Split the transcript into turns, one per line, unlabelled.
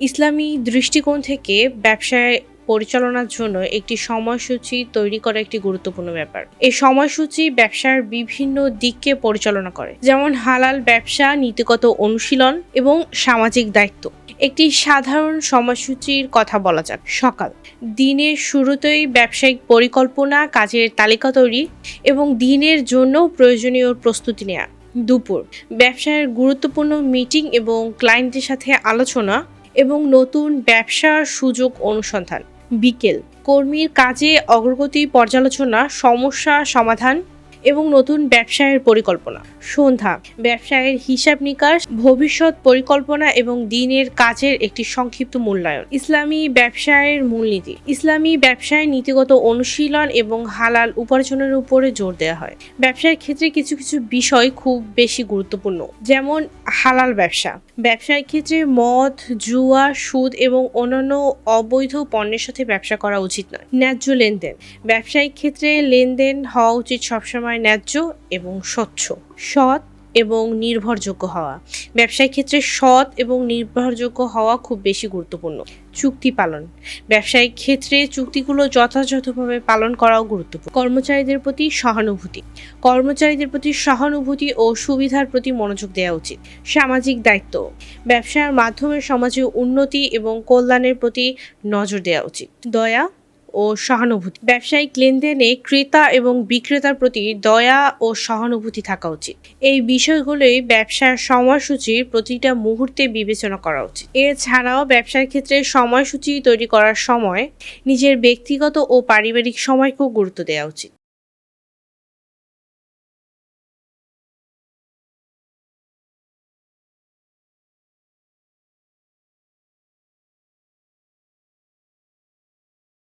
ইসলামী দৃষ্টিকোণ থেকে ব্যবসায় পরিচালনার জন্য একটি সময়সূচি তৈরি করা একটি গুরুত্বপূর্ণ ব্যাপার। এই সময়সূচি ব্যবসার বিভিন্ন দিককে পরিচালনা করে, যেমন হালাল ব্যবসা, নীতিগত অনুশীলন এবং সামাজিক দায়িত্ব। একটি সাধারণ সময়সূচির কথা বলা যাক, সকাল। দিনের শুরুতেই ব্যবসায়িক পরিকল্পনা, কাজের তালিকা তৈরি এবং দিনের জন্য প্রয়োজনীয় প্রস্তুতি নেওয়া দুপুর। ব্যবসায়ের গুরুত্বপূর্ণ মিটিং এবং ক্লায়েন্টের সাথে আলোচনা এবং নতুন ব্যবসার সুযোগ অনুসন্ধান। বিকেল। কর্মীর কাজে অগ্রগতি পর্যালোচনা সমস্যা সমাধান এবং নতুন ব্যবসায়ের পরিকল্পনা। সন্ধ্যা, ব্যবসায়ের হিসাব নিকাশ, ভবিষ্যৎ পরিকল্পনা এবং দিনের কাজের একটি সংক্ষিপ্ত মূল্যায়ন। ইসলামী ব্যবসায়ের মূলনীতি। ইসলামী ব্যবসায় নীতিগত অনুশীলন এবং হালাল উপার্জনের উপরে জোর দেওয়া হয়। ব্যবসার ক্ষেত্রে কিছু কিছু বিষয় খুব বেশি গুরুত্বপূর্ণ। যেমন, হালাল ব্যবসা। ব্যবসার ক্ষেত্রে মদ, জুয়া, সুদ এবং অন্যান্য অবৈধ পণ্যের সাথে ব্যবসা করা উচিত নয়। ন্যায্য লেনদেন। ব্যবসায়িক ক্ষেত্রে লেনদেন হওয়া উচিত সবসময় ন্যায্য এবং স্বচ্ছ, সৎ এবং নির্ভরযোগ্য হওয়া। ব্যবসায়িক ক্ষেত্রে সৎ এবং নির্ভরযোগ্য হওয়া খুব বেশি গুরুত্বপূর্ণ। চুক্তি পালন। ব্যবসায়িক ক্ষেত্রে চুক্তিগুলো যথাযথভাবে পালন করাও গুরুত্বপূর্ণ। কর্মচারীদের প্রতি সহানুভূতি। কর্মচারীদের প্রতি সহানুভূতি ও সুবিধার প্রতি মনোযোগ দেওয়া উচিত। সামাজিক দায়িত্ব। ব্যবসার মাধ্যমে সমাজে উন্নতি এবং কল্যাণের প্রতি নজর দেওয়া উচিত। দয়া ও সহানুভূতি। ব্যবসায়িক লেনদেনে ক্রেতা এবং বিক্রেতার প্রতি দয়া ও সহানুভূতি থাকা উচিত। এই বিষয়গুলোই ব্যবসার সময়সূচির প্রতিটা মুহূর্তে বিবেচনা করা উচিত। এছাড়াও ব্যবসার ক্ষেত্রে সময়সূচি তৈরি করার সময় নিজের ব্যক্তিগত ও পারিবারিক সময়কেও গুরুত্ব দেওয়া উচিত।